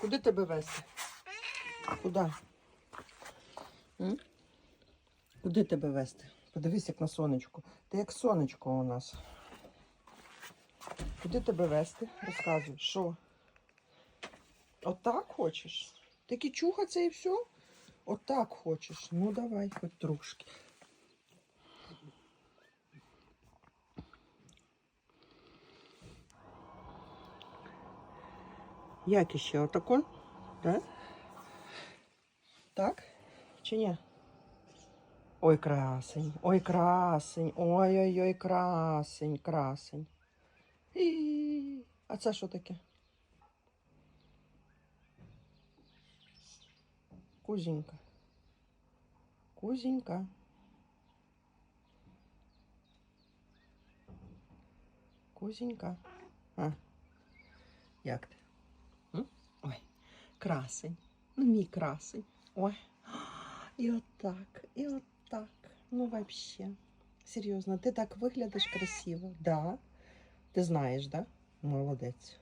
Куди тебе вести? Куди? Куди тебе вести? Подивись, як на сонечку. Ти як сонечко у нас. Куди тебе вести? Розказуй, що? Отак хочеш? Тільки чухаться і все? Отак хочеш. Ну давай, хоч трошки. Як іще? Отако? Так? Так? Чи ні? Ой, красень, ой, красень, ой-ой-ой, красень, красень. І... А це що таке? Кузінька. Кузінька. Кузінька. А. Як ти? Красень. Ну, мій красень. Ой. І отак, і отак. Ну, вообще. Серйозно, ти так виглядаєш красиво. Да. Ти знаєш, да? Молодець.